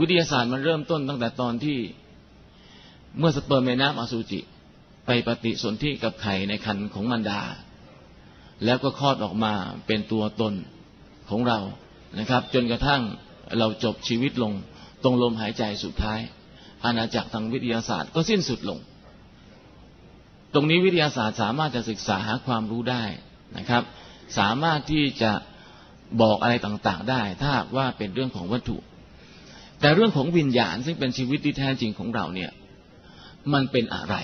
วิทยาศาสตร์มันเริ่มต้นตั้งแต่ตอนที่เมื่อสเปิร์มในน้ำอสุจิ ไปปฏิสนธิกับไข่ในคันของมันดา แล้วก็คลอดออกมาเป็นตัวตนของเรานะครับ จนกระทั่งเราจบชีวิตลงตรงลมหายใจสุดท้าย อาณาจักรทางวิทยาศาสตร์ก็สิ้นสุดลง ตรงนี้วิทยาศาสตร์สามารถจะศึกษาหาความรู้ได้นะครับ สามารถที่จะบอกอะไรต่างๆได้ ถ้าว่าเป็นเรื่องของวัตถุ แต่เรื่องของวิญญาณซึ่งเป็นชีวิตที่แท้จริงของเราเนี่ย มันเป็นอะไร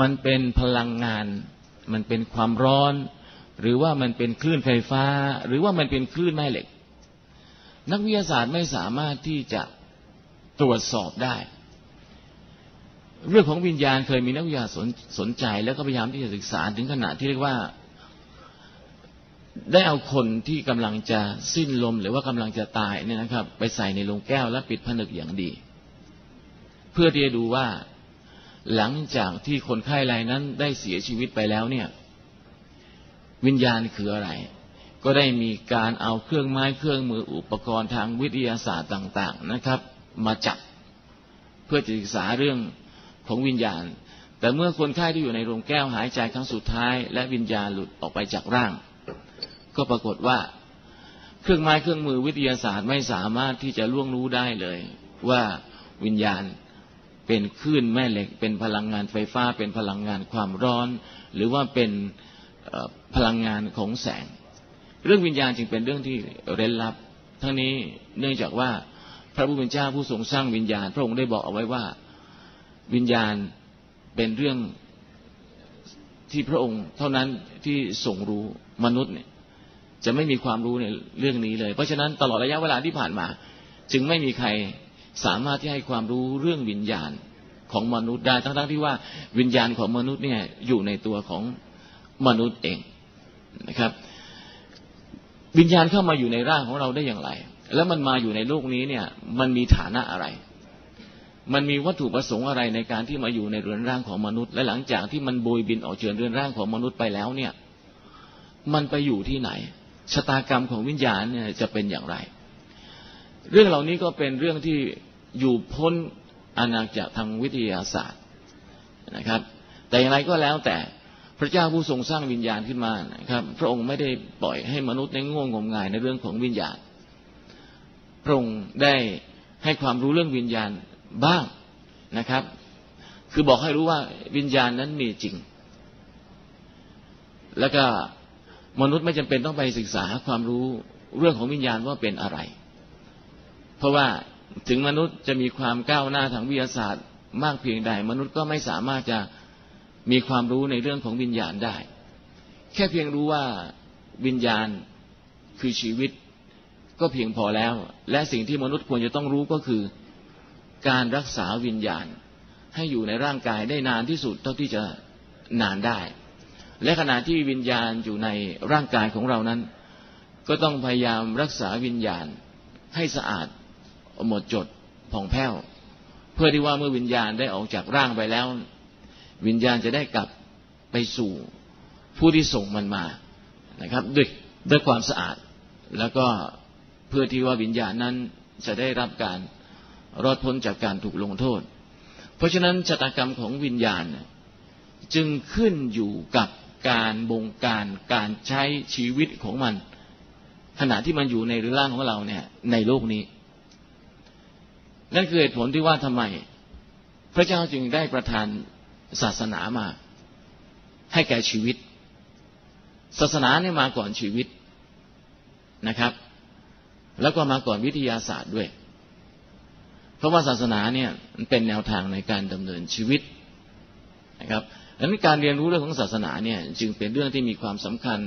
มันเป็นพลังงาน มันเป็นความร้อน หรือว่ามันเป็นคลื่นไฟฟ้า หรือว่ามันเป็นคลื่นแม่เหล็ก นักวิทยาศาสตร์ไม่สามารถที่จะตรวจสอบได้ เรื่องของวิญญาณเคยมีนักวิทยาสนสนใจ แล้วก็พยายามที่จะศึกษาถึงขนาดที่เรียกว่า ได้เอาคนที่กำลังจะสิ้นลมหรือว่ากำลังจะตายเนี่ยนะครับ ไปใส่ในโลงแก้วและปิดผนึกอย่างดี เพื่อที่จะดูว่าหลังจากที่คนไข้รายนั้นได้เสียชีวิตไปแล้วเนี่ย วิญญาณคืออะไร ก็ได้มีการเอาเครื่องไม้เครื่องมืออุปกรณ์ทางวิทยาศาสตร์ต่าง ๆนะครับ มาจับเพื่อศึกษาเรื่องของวิญญาณ แต่เมื่อคนไข้ที่อยู่ในโรงแก้วหายใจครั้งสุดท้าย และวิญญาณหลุดออกไปจากร่าง ก็ปรากฏว่า เครื่องไม้เครื่องมือวิทยาศาสตร์ไม่สามารถที่จะล่วงรู้ได้เลย ว่าวิญญาณเป็นคลื่นแม่เหล็ก เป็นพลังงานไฟฟ้า เป็นพลังงานความร้อน หรือว่าเป็นพลังงานของแสง เรื่องวิญญาณจึงเป็นเรื่องที่เร้นลับ ทั้งนี้เนื่องจากว่าพระผู้เป็นเจ้าผู้ทรงสร้างวิญญาณ พระองค์ได้บอกเอาไว้ว่าวิญญาณเป็นเรื่องที่พระองค์เท่านั้นที่ทรงรู้มนุษย์เนี่ย จะไม่มีความรู้ในเรื่องนี้เลย เพราะฉะนั้นตลอดระยะเวลาที่ผ่านมา จึงไม่มีใครสามารถที่ให้ความรู้เรื่องวิญญาณของมนุษย์ได้ทั้งๆที่ว่าวิญญาณของมนุษย์เนี่ยอยู่ในตัวของมนุษย์เองนะครับ วิญญาณเข้ามาอยู่ในร่างของเราได้อย่างไร แล้วมันมาอยู่ในโลกนี้เนี่ย มันมีฐานะอะไร มันมีวัตถุประสงค์อะไรในการที่มาอยู่ในเรือนร่างของมนุษย์ และหลังจากที่มันโบยบินออกจากเรือนร่างของมนุษย์ไปแล้วเนี่ย มันไปอยู่ที่ไหน ชะตากรรมของวิญญาณเนี่ยจะเป็นอย่างไร เรื่องเหล่านี้ก็เป็นเรื่องที่อยู่พ้นอาณาจักรทางวิทยาศาสตร์นะครับ แต่อย่างไรก็แล้วแต่พระเจ้าผู้ทรงสร้างวิญญาณขึ้นมานะครับ พระองค์ไม่ได้ปล่อยให้มนุษย์ในง่วงงมงายในเรื่องของวิญญาณ พระองค์ได้ให้ความรู้เรื่องวิญญาณบ้างนะครับ คือบอกให้รู้ว่าวิญญาณนั้นมีจริง แล้วก็ มนุษย์ไม่จำเป็นต้องไปศึกษาความรู้เรื่องของวิญญาณว่าเป็นอะไร เพราะว่าถึงมนุษย์จะมีความก้าวหน้าทางวิทยาศาสตร์มากเพียงใด มนุษย์ก็ไม่สามารถจะมีความรู้ในเรื่องของวิญญาณได้ แค่เพียงรู้ว่าวิญญาณคือชีวิตก็เพียงพอแล้ว และสิ่งที่มนุษย์ควรจะต้องรู้ก็คือ การรักษาวิญญาณ ให้อยู่ในร่างกายได้นานที่สุดเท่าที่จะนานได้ และขณะที่วิญญาณอยู่ในร่างกายของเรานั้น ก็ต้องพยายามรักษาวิญญาณให้สะอาดหมดจดผ่องแผ้ว เพื่อที่ว่าเมื่อวิญญาณได้ออกจากร่างไปแล้ว วิญญาณจะได้กลับไปสู่ผู้ที่ส่งมันมานะครับ ด้วยด้วยความสะอาด แล้วก็เพื่อที่ว่าวิญญาณนั้นจะได้รับการรอดพ้นจากการถูกลงโทษ เพราะฉะนั้นชะตากรรมของวิญญาณ จึงขึ้นอยู่กับ การบงการการใช้ชีวิตของมัน ขณะที่มันอยู่ในร่างของเราเนี่ย ในโลกนี้ นั่นคือเหตุผลที่ว่าทำไม พระเจ้าจึงได้ประทานศาสนามา ให้แก่ชีวิต ศาสนาเนี่ยมาก่อนชีวิตนะครับ แล้วก็มาก่อนวิทยาศาสตร์ด้วย เพราะว่าศาสนาเนี่ยมันเป็นแนวทางในการดำเนินชีวิตนะครับ ดังนั้นการเรียนรู้เรื่องของศาสนาเนี่ยจึงเป็นเรื่องที่มีความสำคัญ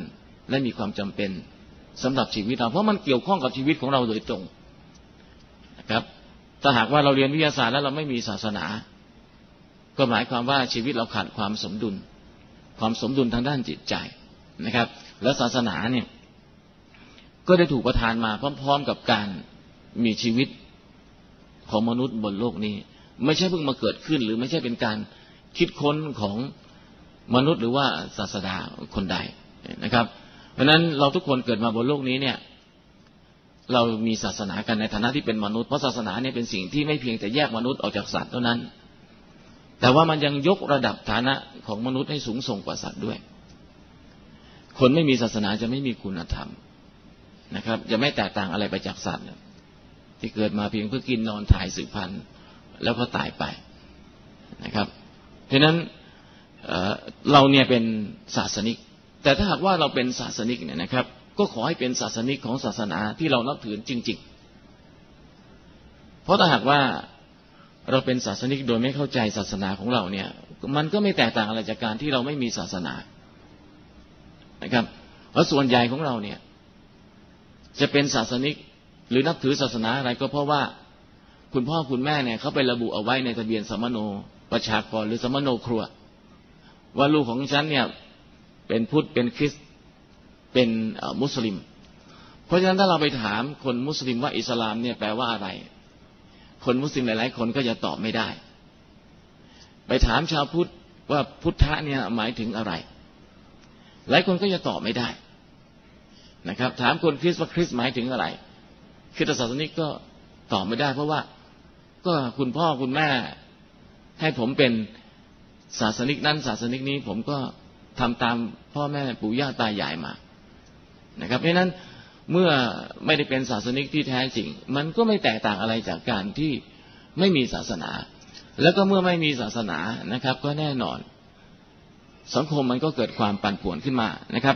และมีความจำเป็นสำหรับชีวิตเราเพราะมันเกี่ยวข้องกับชีวิตของเราโดยตรงนะครับถ้าหากว่าเราเรียนวิทยาศาสตร์แล้วเราไม่มีศาสนา ก็หมายความว่าชีวิตเราขาดความสมดุล ความสมดุลทางด้านจิตใจนะครับ และศาสนาเนี่ยก็ได้ถูกประทานมาพร้อม ๆ กับการมีชีวิตของมนุษย์บนโลกนี้ ไม่ใช่เพิ่งมาเกิดขึ้น หรือไม่ใช่เป็นการ คิดค้นของมนุษย์หรือว่าศาสดาคนใดนะครับ เพราะนั้นเราทุกคนเกิดมาบนโลกนี้เนี่ย เรามีศาสนากันในฐานะที่เป็นมนุษย์เพราะศาสนาเนี่ยเป็นสิ่งที่ไม่เพียงแต่แยกมนุษย์ออกจากสัตว์เท่านั้น แต่ว่ามันยังยกระดับฐานะของมนุษย์ให้สูงส่งกว่าสัตว์ด้วย คนไม่มีศาสนาจะไม่มีคุณธรรมนะครับ จะไม่แตกต่างอะไรไปจากสัตว์ที่เกิดมาเพียงเพื่อกินนอนถ่ายสืบพันธุ์แล้วก็ตายไปนะครับ เพราะนั้นเราเนี่ยเป็นศาสนิก แต่ถ้าหากว่าเราเป็นศาสนิกเนี่ยนะครับ ก็ขอให้เป็นศาสนิกของศาสนาที่เรานับถือจริง ๆ เพราะถ้าหากว่าเราเป็นศาสนิกโดยไม่เข้าใจศาสนาของเราเนี่ย มันก็ไม่แตกต่างอะไรจากการที่เราไม่มีศาสนานะครับเพราะส่วนใหญ่ของเราเนี่ย จะเป็นศาสนิกหรือนับถือศาสนาอะไรก็เพราะว่าคุณพ่อคุณแม่เนี่ยเขาไประบุเอาไว้ในทะเบียนสมโน ประชากรหรือสมโนครัว ว่าลูกของฉันเนี่ยเป็นพุทธเป็นคริสเป็นมุสลิม เพราะฉะนั้นถ้าเราไปถามคนมุสลิมว่าอิสลามเนี่ยแปลว่าอะไร คนมุสลิมหลาย ๆ คนก็จะตอบไม่ได้ ไปถามชาวพุทธว่าพุทธะเนี่ยหมายถึงอะไร หลายคนก็จะตอบไม่ได้นะครับ ถามคนคริสต์ว่าคริสหมายถึงอะไรคริสตศาสนิกก็ตอบไม่ได้ เพราะว่า ก็คุณพ่อคุณแม่ ให้ผมเป็นศาสนิกนั้นศาสนิกนี้ผมก็ทำตามพ่อแม่ปู่ย่าตายายมานะครับเพราะนั้นเมื่อไม่ได้เป็นศาสนิกที่แท้จริง มันก็ไม่แตกต่างอะไรจากการที่ไม่มีศาสนา แล้วก็เมื่อไม่มีศาสนานะครับ ก็แน่นอน สังคมมันก็เกิดความปั่นป่วนขึ้นมานะครับ